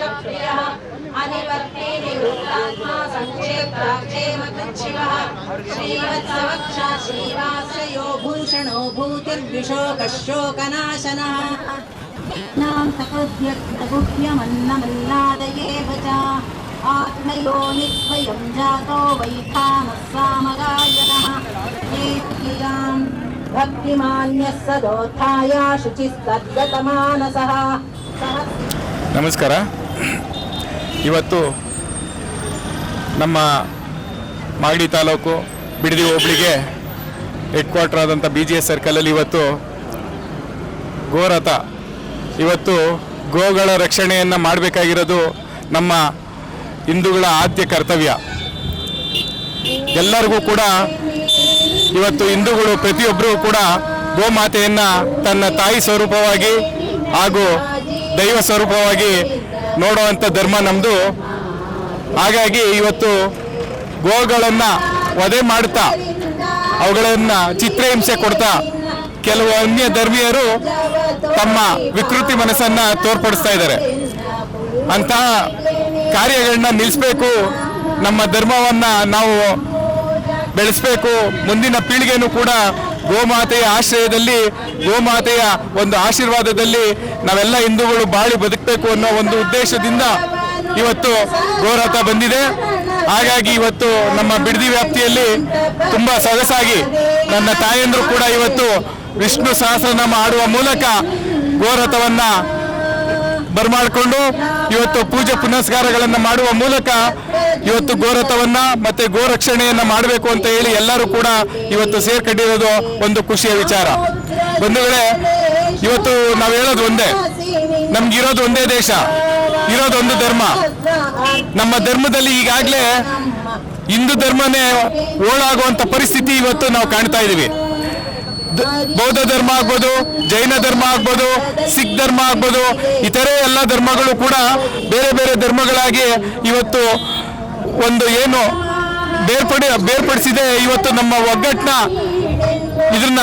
हर्षप्रियः अनिवर्ते निवृत्तात्मा सङ्क्षेत्राक्षेमकृच्छिवः श्रीवत्सवक्षा श्रीवासयो भूषणो भूतिर्विशोकशोकनाशनः नाम तकुभ्यमन्नमल्लादयेव च आत्मयो निस्वयं जातो वैखानः सामगायनः एत्कियाम् भक्तिमान्यः सदोत्थाय शुचिस्तद्गतमानसः सः ನಮಸ್ಕಾರ. ಇವತ್ತು ನಮ್ಮ ಮಾಗಡಿ ತಾಲೂಕು ಬಿಡದಿ ಹೋಬಳಿಗೆ ಹೆಡ್ ಕ್ವಾರ್ಟರ್ ಆದಂಥ ಬಿ ಜಿ ಎಸ್ ಸರ್ಕಲಲ್ಲಿ ಇವತ್ತು ಗೋರಥ ಇವತ್ತು ಗೋಗಳ ರಕ್ಷಣೆಯನ್ನು ಮಾಡಬೇಕಾಗಿರೋದು ನಮ್ಮ ಹಿಂದೂಗಳ ಆದ್ಯ ಕರ್ತವ್ಯ. ಎಲ್ಲರಿಗೂ ಕೂಡ ಇವತ್ತು ಹಿಂದೂಗಳು ಪ್ರತಿಯೊಬ್ಬರೂ ಕೂಡ ಗೋಮಾತೆಯನ್ನು ತನ್ನ ತಾಯಿ ಸ್ವರೂಪವಾಗಿ ಹಾಗೂ ದೈವ ಸ್ವರೂಪವಾಗಿ ನೋಡುವಂಥ ಧರ್ಮ ನಮ್ಮದು ಹಾಗಾಗಿ ಇವತ್ತು ಗೋಗಳನ್ನು ವಧೆ ಮಾಡ್ತಾ, ಅವುಗಳನ್ನು ಚಿತ್ರಹಿಂಸೆ ಕೊಡ್ತಾ ಕೆಲವು ಅನ್ಯ ಧರ್ಮೀಯರು ತಮ್ಮ ವಿಕೃತಿ ಮನಸ್ಸನ್ನ ತೋರ್ಪಡಿಸ್ತಾ ಇದ್ದಾರೆ. ಅಂತಹ ಕಾರ್ಯಗಳನ್ನ ನಿಲ್ಲಿಸಬೇಕು ನಮ್ಮ ಧರ್ಮವನ್ನ ನಾವು ಬೆಳೆಸಬೇಕು, ಮುಂದಿನ ಪೀಳಿಗೆನೂ ಕೂಡ ಗೋಮಾತೆಯ ಆಶ್ರಯದಲ್ಲಿ, ಗೋಮಾತೆಯ ಒಂದು ಆಶೀರ್ವಾದದಲ್ಲಿ ನಾವೆಲ್ಲ ಹಿಂದೂಗಳು ಬಾಳಿ ಬದುಕಬೇಕು ಅನ್ನೋ ಒಂದು ಉದ್ದೇಶದಿಂದ ಇವತ್ತು ಗೋರಥ ಬಂದಿದೆ. ಹಾಗಾಗಿ ಇವತ್ತು ನಮ್ಮ ಬಿಡದಿ ವ್ಯಾಪ್ತಿಯಲ್ಲಿ ತುಂಬ ಸೊಗಸಾಗಿ ನನ್ನ ತಾಯಂದ್ರು ಕೂಡ ಇವತ್ತು ವಿಷ್ಣು ಸಹಸ್ರನಾಮ ಆಡುವ ಮೂಲಕ ಗೋರಥವನ್ನ ಬರಮಾಡಿಕೊಂಡು ಇವತ್ತು ಪೂಜೆ ಪುನಸ್ಕಾರಗಳನ್ನು ಮಾಡುವ ಮೂಲಕ ಇವತ್ತು ಗೋರಥವನ್ನ ಮತ್ತೆ ಗೋರಕ್ಷಣೆಯನ್ನ ಮಾಡಬೇಕು ಅಂತ ಹೇಳಿ ಎಲ್ಲರೂ ಕೂಡ ಇವತ್ತು ಸೇರ್ಕೊಂಡಿರೋದು ಒಂದು ಖುಷಿಯ ವಿಚಾರ. ಬಂಧುಗಳೇ ಇವತ್ತು ನಾವು ಹೇಳೋದು ಒಂದೇ, ನಮ್ಗಿರೋದು ಒಂದೇ ದೇಶ, ಇರೋದು ಒಂದು ಧರ್ಮ. ನಮ್ಮ ಧರ್ಮದಲ್ಲಿ ಈಗಾಗಲೇ ಹಿಂದೂ ಧರ್ಮನೇ ಓಳಾಗುವಂತ ಪರಿಸ್ಥಿತಿ ಇವತ್ತು ನಾವು ಕಾಣ್ತಾ ಇದ್ದೀವಿ ಬೌದ್ಧ ಧರ್ಮ ಆಗ್ಬೋದು, ಜೈನ ಧರ್ಮ ಆಗ್ಬೋದು, ಸಿಖ್ ಧರ್ಮ ಆಗ್ಬೋದು, ಇತರೆ ಎಲ್ಲ ಧರ್ಮಗಳು ಕೂಡ ಬೇರೆ ಬೇರೆ ಧರ್ಮಗಳಾಗಿ ಇವತ್ತು ಒಂದು ಏನು ಬೇರ್ಪಡಿ ಬೇರ್ಪಡಿಸಿದೆ ಇವತ್ತು ನಮ್ಮ ಒಗ್ಗಟ್ಟನ್ನ ಇದನ್ನ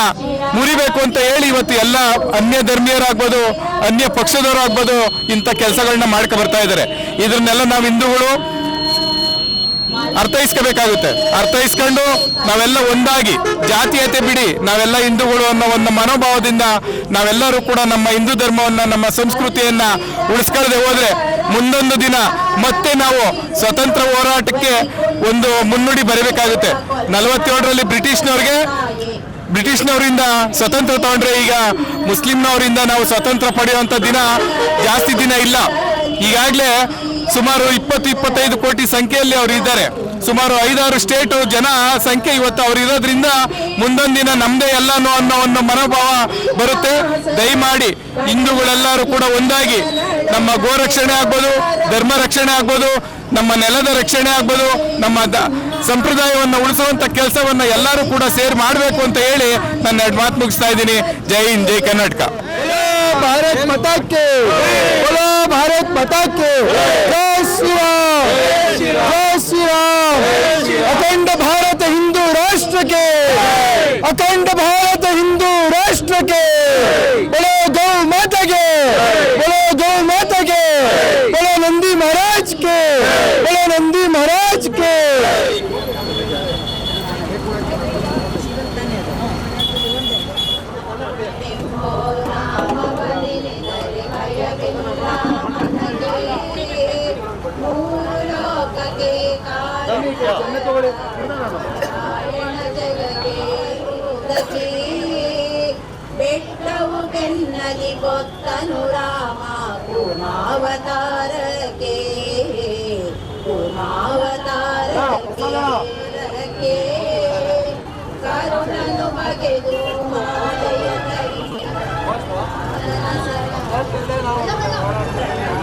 ಮುರಿಬೇಕು ಅಂತ ಹೇಳಿ ಇವತ್ತು ಎಲ್ಲ ಅನ್ಯ ಧರ್ಮೀಯರಾಗ್ಬೋದು, ಅನ್ಯ ಪಕ್ಷದವರು ಆಗ್ಬೋದು ಇಂಥ ಕೆಲಸಗಳನ್ನ ಮಾಡ್ಕೊ ಬರ್ತಾ ಇದ್ದಾರೆ. ಇದನ್ನೆಲ್ಲ ನಾವು ಹಿಂದೂಗಳು ಅರ್ಥೈಸ್ಕೋಬೇಕಾಗುತ್ತೆ. ಅರ್ಥೈಸ್ಕೊಂಡು ನಾವೆಲ್ಲ ಒಂದಾಗಿ, ಜಾತೀಯತೆ ಬಿಡಿ, ನಾವೆಲ್ಲ ಹಿಂದೂಗಳು ಅನ್ನೋ ಒಂದು ಮನೋಭಾವದಿಂದ ನಾವೆಲ್ಲರೂ ಕೂಡ ನಮ್ಮ ಹಿಂದೂ ಧರ್ಮವನ್ನ, ನಮ್ಮ ಸಂಸ್ಕೃತಿಯನ್ನ ಉಳಿಸ್ಕೊಳ್ಳದೆ ಹೋದ್ರೆ ಮುಂದೊಂದು ದಿನ ಮತ್ತೆ ನಾವು ಸ್ವತಂತ್ರ ಹೋರಾಟಕ್ಕೆ ಒಂದು ಮುನ್ನುಡಿ ಬರಬೇಕಾಗುತ್ತೆ. ನಲವತ್ತೇಳರಲ್ಲಿ ಬ್ರಿಟಿಷ್ನವ್ರಿಗೆ, ಬ್ರಿಟಿಷ್ನವರಿಂದ ಸ್ವತಂತ್ರ ತಗೊಂಡ್ರೆ ಈಗ ಮುಸ್ಲಿಂನವರಿಂದ ನಾವು ಸ್ವತಂತ್ರ ಪಡೆಯುವಂಥ ದಿನ ಜಾಸ್ತಿ ದಿನ ಇಲ್ಲ. ಈಗಾಗಲೇ ಸುಮಾರು ಇಪ್ಪತ್ತು ಇಪ್ಪತ್ತೈದು ಕೋಟಿ ಸಂಖ್ಯೆಯಲ್ಲಿ ಅವರು ಇದ್ದಾರೆ. ಸುಮಾರು ಐದಾರು ಸ್ಟೇಟ್ ಜನ ಸಂಖ್ಯೆ ಇವತ್ತು ಅವರು ಇರೋದ್ರಿಂದ ಮುಂದೊಂದು ದಿನ ಎಲ್ಲಾನು ಅನ್ನೋ ಒಂದು ಮನೋಭಾವ ಬರುತ್ತೆ. ದಯಮಾಡಿ ಹಿಂದೂಗಳೆಲ್ಲರೂ ಕೂಡ ಒಂದಾಗಿ ನಮ್ಮ ಗೋರಕ್ಷಣೆ ಆಗ್ಬೋದು, ಧರ್ಮ ರಕ್ಷಣೆ ಆಗ್ಬೋದು, ನಮ್ಮ ನೆಲದ ರಕ್ಷಣೆ ಆಗ್ಬೋದು, ನಮ್ಮ ಸಂಪ್ರದಾಯವನ್ನು ಉಳಿಸುವಂತ ಕೆಲಸವನ್ನ ಎಲ್ಲರೂ ಕೂಡ ಸೇರ್ ಮಾಡಬೇಕು ಅಂತ ಹೇಳಿ ನನ್ನ ಎರಡು ಮಾತು ಮುಗಿಸ್ತಾ ಇದ್ದೀನಿ. ಜೈ ಹಿಂದ್, ಜೈ ಕರ್ನಾಟಕ. भारत माता के। बोलो भारत माता के। जय श्री राम। जय श्री राम। अखंड भारत ಬೆಟ್ಟವು ಬೆನ್ನಲಿ ಗೊತ್ತನು ರಾಮ ಕೂಮಾವತಾರಕ್ಕೆ ಕೂಮಾವತಾರಕ್ಕೆ ಕರುಣನು ಬಗೆದು 笑ってんだよ。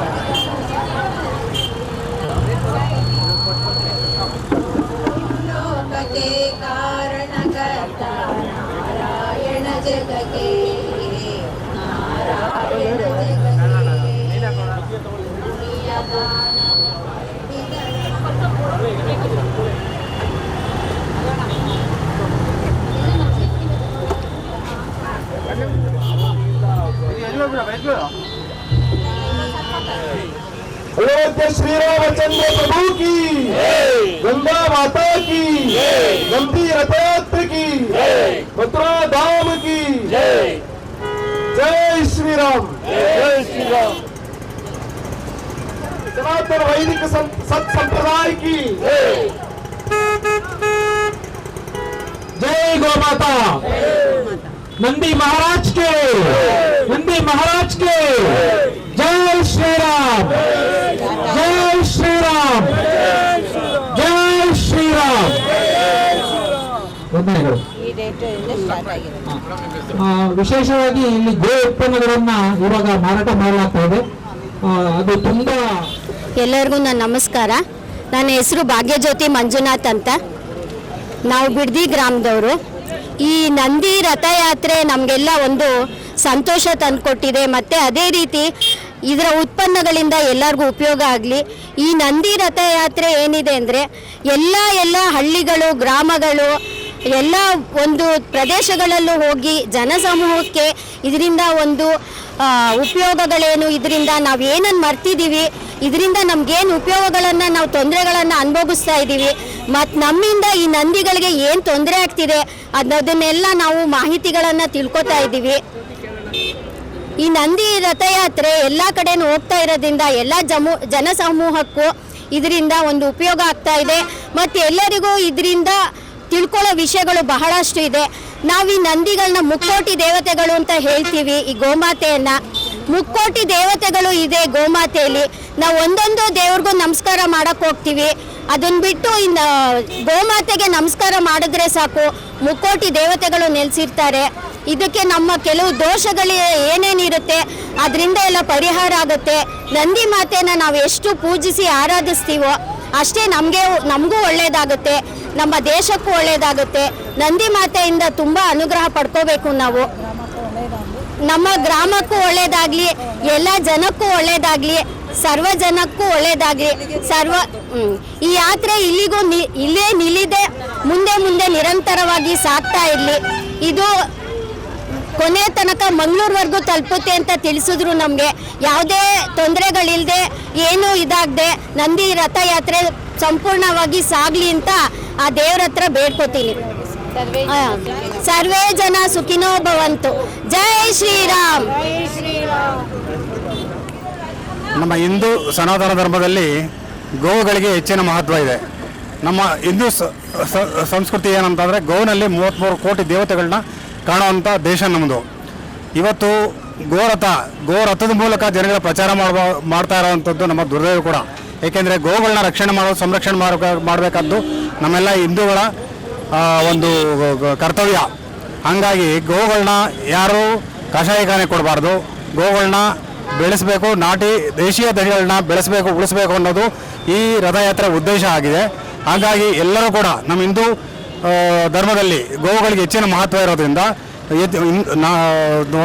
प्रभु की। गंगा माता की। गंदी रथ यात्रा की। मथुरा धाम की। जय श्री राम जय श्री राम सनातन वैदिक सत संप्रदाय की। जय गौ माता। नंदी महाराज के। ವಿಶೇಷವಾಗಿ ಇಲ್ಲಿ ಗೋ ಉತ್ಪನ್ನಗಳನ್ನ ಇವಾಗ ಮಾರಾಟ ಮಾಡಲಾಗ್ತಾ ಇದೆ. ಅದು ತುಂಬಾ ಎಲ್ಲರಿಗೂ ನನ್ನ ನಮಸ್ಕಾರ. ನನ್ನ ಹೆಸರು ಭಾಗ್ಯಜ್ಯೋತಿ ಮಂಜುನಾಥ್ ಅಂತ. ನಾವು ಬಿಡ್ದಿ ಗ್ರಾಮದವರು. ಈ ನಂದಿ ರಥಯಾತ್ರೆ ನಮಗೆಲ್ಲ ಒಂದು ಸಂತೋಷ ತಂದುಕೊಟ್ಟಿದೆ. ಮತ್ತು ಅದೇ ರೀತಿ ಇದರ ಉತ್ಪನ್ನಗಳಿಂದ ಎಲ್ಲರಿಗೂ ಉಪಯೋಗ ಆಗಲಿ. ಈ ನಂದಿ ರಥಯಾತ್ರೆ ಏನಿದೆ ಅಂದರೆ, ಎಲ್ಲ ಎಲ್ಲ ಹಳ್ಳಿಗಳು, ಗ್ರಾಮಗಳು ಎಲ್ಲ ಒಂದು ಪ್ರದೇಶಗಳಲ್ಲೂ ಹೋಗಿ ಜನಸಮೂಹಕ್ಕೆ ಇದರಿಂದ ಒಂದು ಉಪಯೋಗಗಳೇನು, ಇದರಿಂದ ನಾವು ಏನನ್ನು ಮರ್ತಿದ್ದೀವಿ ಇದರಿಂದ ನಮಗೇನು ಉಪಯೋಗಗಳನ್ನು ನಾವು ತೊಂದರೆಗಳನ್ನು ಅನುಭವಿಸ್ತಾ ಇದ್ದೀವಿ ಮತ್ತು ನಮ್ಮಿಂದ ಈ ನಂದಿಗಳಿಗೆ ಏನು ತೊಂದರೆ ಆಗ್ತಿದೆ ಅದನ್ನೆಲ್ಲ ನಾವು ಮಾಹಿತಿಗಳನ್ನು ತಿಳ್ಕೊತಾ ಇದ್ದೀವಿ ಈ ನಂದಿ ರಥಯಾತ್ರೆ ಎಲ್ಲ ಕಡೆನೂ ಹೋಗ್ತಾ ಇರೋದ್ರಿಂದ ಎಲ್ಲ ಜಮು, ಜನಸಮೂಹಕ್ಕೂ ಇದರಿಂದ ಒಂದು ಉಪಯೋಗ ಆಗ್ತಾ ಇದೆ. ಮತ್ತು ಎಲ್ಲರಿಗೂ ಇದರಿಂದ ತಿಳ್ಕೊಳ್ಳೋ ವಿಷಯಗಳು ಬಹಳಷ್ಟು ಇದೆ. ನಾವು ಈ ನಂದಿಗಳನ್ನ ಮುಕ್ಕೋಟಿ ದೇವತೆಗಳು ಅಂತ ಹೇಳ್ತೀವಿ, ಈ ಗೋಮಾತೆಯನ್ನ. ಮುಕ್ಕೋಟಿ ದೇವತೆಗಳು ಇದೆ ಗೋಮಾತೆಯಲ್ಲಿ ನಾವು ಒಂದೊಂದು ದೇವ್ರಿಗೂ ನಮಸ್ಕಾರ ಮಾಡಕ್ ಹೋಗ್ತೀವಿ. ಅದನ್ನ ಬಿಟ್ಟು ಇನ್ನು ಗೋಮಾತೆಗೆ ನಮಸ್ಕಾರ ಮಾಡಿದ್ರೆ ಸಾಕು, ಮುಕ್ಕೋಟಿ ದೇವತೆಗಳು ನೆಲೆಸಿರ್ತಾರೆ. ಇದಕ್ಕೆ ನಮ್ಮ ಕೆಲವು ದೋಷಗಳು ಏನೇನಿರುತ್ತೆ ಅದರಿಂದ ಎಲ್ಲ ಪರಿಹಾರ ಆಗುತ್ತೆ. ನಂದಿ ಮಾತೆನ ನಾವು ಎಷ್ಟು ಪೂಜಿಸಿ ಆರಾಧಿಸ್ತೀವೋ, ಅಷ್ಟೇ ನಮಗೆ, ನಮಗೂ ಒಳ್ಳೆಯದಾಗುತ್ತೆ ನಮ್ಮ ದೇಶಕ್ಕೂ ಒಳ್ಳೆಯದಾಗುತ್ತೆ ನಂದಿ ಮಾತೆಯಿಂದ ತುಂಬ ಅನುಗ್ರಹ ಪಡ್ಕೋಬೇಕು ನಾವು. ನಮ್ಮ ಗ್ರಾಮಕ್ಕೂ ಒಳ್ಳೇದಾಗ್ಲಿ, ಎಲ್ಲ ಜನಕ್ಕೂ ಒಳ್ಳೇದಾಗ್ಲಿ, ಸರ್ವ ಜನಕ್ಕೂ ಒಳ್ಳೇದಾಗ್ಲಿ, ಸರ್ವ. ಈ ಯಾತ್ರೆ ಇಲ್ಲಿಗೂ ಇಲ್ಲೇ ನಿಲ್ಲಿದೆ, ಮುಂದೆ ಮುಂದೆ ನಿರಂತರವಾಗಿ ಸಾಗ್ತಾ ಇರಲಿ. ಇದು ಕೊನೆಯ ತನಕ ಮಂಗಳೂರುವರೆಗೂ ತಲುಪುತ್ತೆ ಅಂತ ತಿಳಿಸಿದ್ರು ನಮಗೆ. ಯಾವುದೇ ತೊಂದರೆಗಳಿಲ್ಲದೆ ಏನೂ ಇದಾಗದೆ, ನಂದಿ ರಥಯಾತ್ರೆ ಸಂಪೂರ್ಣವಾಗಿ ಸಾಗಲಿ ಅಂತ ಆ ದೇವ್ರ ಹತ್ರ ಬೇಡ್ಕೋತೀನಿ. ಸರ್ವೇ ಜನ ಸುಖಿನೋ ಭವಂತು. ಜೈ ಶ್ರೀರಾಮ್. ನಮ್ಮ ಹಿಂದೂ ಸನಾತನ ಧರ್ಮದಲ್ಲಿ ಗೋವುಗಳಿಗೆ ಹೆಚ್ಚಿನ ಮಹತ್ವ ಇದೆ. ನಮ್ಮ ಹಿಂದೂ ಸಂಸ್ಕೃತಿ ಏನಂತಂದರೆ ಗೋವಿನಲ್ಲಿ ಮೂವತ್ತ್ಮೂರು ಕೋಟಿ ದೇವತೆಗಳನ್ನ ಕಾಣುವಂಥ ದೇಶ ನಮ್ಮದು ಇವತ್ತು ಗೋರಥ ಗೋರಥದ ಮೂಲಕ ಜನಗಳ ಪ್ರಚಾರ ಮಾಡುವ ಮಾಡ್ತಾ ಇರೋವಂಥದ್ದು ನಮ್ಮ ದುರ್ದೈವ ಕೂಡ. ಏಕೆಂದರೆ ಗೋಗಳನ್ನ ರಕ್ಷಣೆ ಮಾಡೋ ಸಂರಕ್ಷಣೆ ಮಾಡಬೇಕ ಮಾಡಬೇಕಾದ್ದು ನಮ್ಮೆಲ್ಲ ಹಿಂದೂಗಳ ಒಂದು ಕರ್ತವ್ಯ. ಹಾಗಾಗಿ ಗೋಗಳನ್ನ ಯಾರು ಕಷಾಯಖಾನೆ ಕೊಡಬಾರ್ದು. ಗೋಗಳನ್ನ ಬೆಳೆಸಬೇಕು, ನಾಟಿ, ದೇಶೀಯ ತಳಿಗಳನ್ನ ಬೆಳೆಸಬೇಕು, ಉಳಿಸಬೇಕು ಅನ್ನೋದು ಈ ರಥಯಾತ್ರೆ ಉದ್ದೇಶ ಆಗಿದೆ. ಹಾಗಾಗಿ ಎಲ್ಲರೂ ಕೂಡ ನಮ್ಮ ಹಿಂದೂ ಧರ್ಮದಲ್ಲಿ ಗೋವುಗಳಿಗೆ ಹೆಚ್ಚಿನ ಮಹತ್ವ ಇರೋದ್ರಿಂದ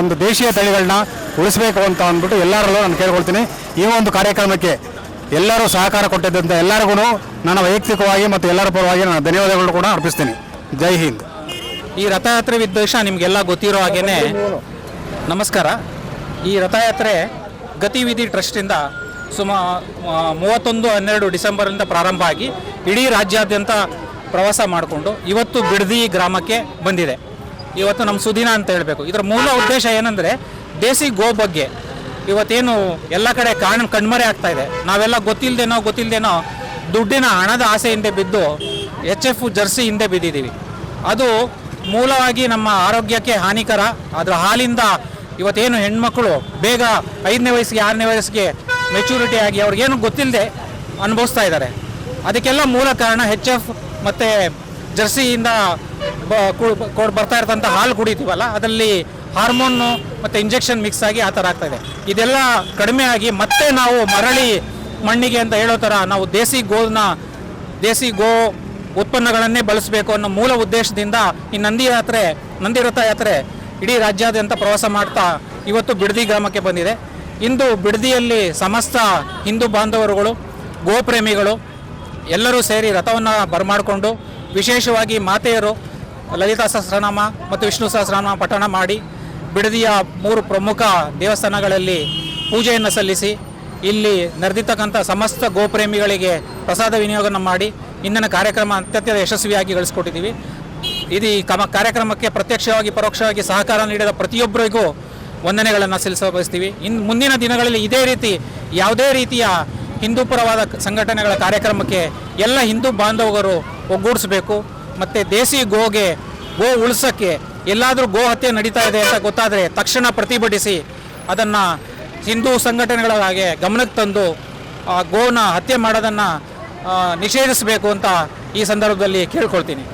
ಒಂದು ದೇಶೀಯ ತಳಿಗಳನ್ನ ಉಳಿಸಬೇಕು ಅಂತ ಅಂದ್ಬಿಟ್ಟು ಎಲ್ಲರಲ್ಲೂ ನಾನು ಕೇಳ್ಕೊಳ್ತೀನಿ. ಈ ಒಂದು ಕಾರ್ಯಕ್ರಮಕ್ಕೆ ಎಲ್ಲರೂ ಸಹಕಾರ ಕೊಟ್ಟಿದ್ದಂಥ ಎಲ್ಲರಿಗೂ ನಾನು ವೈಯಕ್ತಿಕವಾಗಿ ಮತ್ತು ಎಲ್ಲರ ಪರವಾಗಿ ನಾನು ಧನ್ಯವಾದಗಳು ಕೂಡ ಅರ್ಪಿಸ್ತೀನಿ. ಜೈ ಹಿಂದ್. ಈ ರಥಯಾತ್ರೆ ವಿದ್ವೇಷ ನಿಮಗೆಲ್ಲ ಗೊತ್ತಿರೋ ಹಾಗೇ ನಮಸ್ಕಾರ. ಈ ರಥಯಾತ್ರೆ ಗತಿವಿಧಿ ಟ್ರಸ್ಟಿಂದ ಸುಮಾ ಮೂವತ್ತೊಂದು ಹನ್ನೆರಡು ಡಿಸೆಂಬರಿಂದ ಪ್ರಾರಂಭ ಆಗಿ ಇಡೀ ರಾಜ್ಯಾದ್ಯಂತ ಪ್ರವಾಸ ಮಾಡಿಕೊಂಡು ಇವತ್ತು ಬಿಡದಿ ಗ್ರಾಮಕ್ಕೆ ಬಂದಿದೆ. ಇವತ್ತು ನಮ್ಮ ಸುದಿನ ಅಂತ ಹೇಳಬೇಕು. ಇದರ ಮೂಲ ಉದ್ದೇಶ ಏನಂದರೆ ದೇಸಿ ಗೋ ಬಗ್ಗೆ. ಇವತ್ತೇನು ಎಲ್ಲ ಕಡೆ ಕಾಣ್ ಕಣ್ಮರೆ ಆಗ್ತಾ ಇದೆ. ನಾವೆಲ್ಲ ಗೊತ್ತಿಲ್ಲದೇನೋ ಗೊತ್ತಿಲ್ಲದೇನೋ ದುಡ್ಡಿನ ಹಣದ ಆಸೆ ಹಿಂದೆ ಬಿದ್ದು ಎಚ್ ಎಫ್ ಜರ್ಸಿ ಹಿಂದೆ ಬಿದ್ದಿದ್ದೀವಿ. ಅದು ಮೂಲವಾಗಿ ನಮ್ಮ ಆರೋಗ್ಯಕ್ಕೆ ಹಾನಿಕರ. ಅದರ ಹಾಲಿಂದ ಇವತ್ತೇನು ಹೆಣ್ಮಕ್ಳು ಬೇಗ ಐದನೇ ವಯಸ್ಸಿಗೆ, ಆರನೇ ವಯಸ್ಸಿಗೆ ಮೆಚುರಿಟಿ ಆಗಿ ಅವ್ರಿಗೇನು ಗೊತ್ತಿಲ್ಲದೆ ಅನುಭವಿಸ್ತಾ ಇದ್ದಾರೆ. ಅದಕ್ಕೆಲ್ಲ ಮೂಲ ಕಾರಣ ಹೆಚ್ ಎಫ್ ಮತ್ತು ಜರ್ಸಿಯಿಂದ ಬರ್ತಾ ಇರ್ತಂಥ ಹಾಲು ಕುಡಿತೀವಲ್ಲ, ಅದರಲ್ಲಿ ಹಾರ್ಮೋನು ಮತ್ತು ಇಂಜೆಕ್ಷನ್ ಮಿಕ್ಸ್ ಆಗಿ ಆ ಥರ ಆಗ್ತಾ ಇದೆ. ಇದೆಲ್ಲ ಕಡಿಮೆ ಆಗಿ ಮತ್ತೆ ನಾವು ಮರಳಿ ಮಣ್ಣಿಗೆ ಅಂತ ಹೇಳೋ ಥರ ನಾವು ದೇಸಿ ಗೋನ, ದೇಸಿ ಗೋ ಉತ್ಪನ್ನಗಳನ್ನೇ ಬಳಸಬೇಕು ಅನ್ನೋ ಮೂಲ ಉದ್ದೇಶದಿಂದ ಈ ನಂದಿ ಯಾತ್ರೆ, ನಂದಿ ರಥ ಯಾತ್ರೆ ಇಡೀ ರಾಜ್ಯಾದ್ಯಂತ ಪ್ರವಾಸ ಮಾಡ್ತಾ ಇವತ್ತು ಬಿಡದಿ ಗ್ರಾಮಕ್ಕೆ ಬಂದಿದೆ. ಇಂದು ಬಿಡದಿಯಲ್ಲಿ ಸಮಸ್ತ ಹಿಂದೂ ಬಾಂಧವರುಗಳು, ಗೋಪ್ರೇಮಿಗಳು ಎಲ್ಲರೂ ಸೇರಿ ರಥವನ್ನು ಬರಮಾಡಿಕೊಂಡು ವಿಶೇಷವಾಗಿ ಮಾತೆಯರು ಲಲಿತಾ ಸಹಸ್ರನಾಮ ಮತ್ತು ವಿಷ್ಣು ಸಹಸ್ರನಾಮ ಪಠಣ ಮಾಡಿ ಬಿಡದಿಯ ಮೂರು ಪ್ರಮುಖ ದೇವಸ್ಥಾನಗಳಲ್ಲಿ ಪೂಜೆಯನ್ನು ಸಲ್ಲಿಸಿ ಇಲ್ಲಿ ನಡೆದಿರ್ತಕ್ಕಂಥ ಸಮಸ್ತ ಗೋಪ್ರೇಮಿಗಳಿಗೆ ಪ್ರಸಾದ ವಿನಿಯೋಗವನ್ನು ಮಾಡಿ ಇಂದಿನ ಕಾರ್ಯಕ್ರಮ ಅತ್ಯಂತ ಯಶಸ್ವಿಯಾಗಿ ಗಳಿಸ್ಕೊಟ್ಟಿದ್ದೀವಿ. ಇದು ಈ ಕಮ ಕಾರ್ಯಕ್ರಮಕ್ಕೆ ಪ್ರತ್ಯಕ್ಷವಾಗಿ, ಪರೋಕ್ಷವಾಗಿ ಸಹಕಾರ ನೀಡಿದ ಪ್ರತಿಯೊಬ್ಬರಿಗೂ ವಂದನೆಗಳನ್ನು ಸಲ್ಲಿಸ ಬಯಸ್ತೀವಿ. ಇನ್ನು ಮುಂದಿನ ದಿನಗಳಲ್ಲಿ ಇದೇ ರೀತಿ ಯಾವುದೇ ರೀತಿಯ ಹಿಂದೂಪರವಾದ ಸಂಘಟನೆಗಳ ಕಾರ್ಯಕ್ರಮಕ್ಕೆ ಎಲ್ಲ ಹಿಂದೂ ಬಾಂಧವರು ಒಗ್ಗೂಡಿಸಬೇಕು. ಮತ್ತು ದೇಸಿ ಗೋಗೆ, ಗೋ ಉಳಿಸೋಕ್ಕೆ ಎಲ್ಲಾದರೂ ಗೋ ಹತ್ಯೆ ನಡೀತಾ ಇದೆ ಅಂತ ಗೊತ್ತಾದರೆ ತಕ್ಷಣ ಪ್ರತಿಭಟಿಸಿ ಅದನ್ನು ಹಿಂದೂ ಸಂಘಟನೆಗಳ ಹಾಗೆ ಗಮನಕ್ಕೆ ತಂದು, ಆ ಗೋನ ಹತ್ಯೆ ಮಾಡೋದನ್ನು ನಿಷೇಧಿಸಬೇಕು ಅಂತ ಈ ಸಂದರ್ಭದಲ್ಲಿ ಕೇಳ್ಕೊಳ್ತೀನಿ.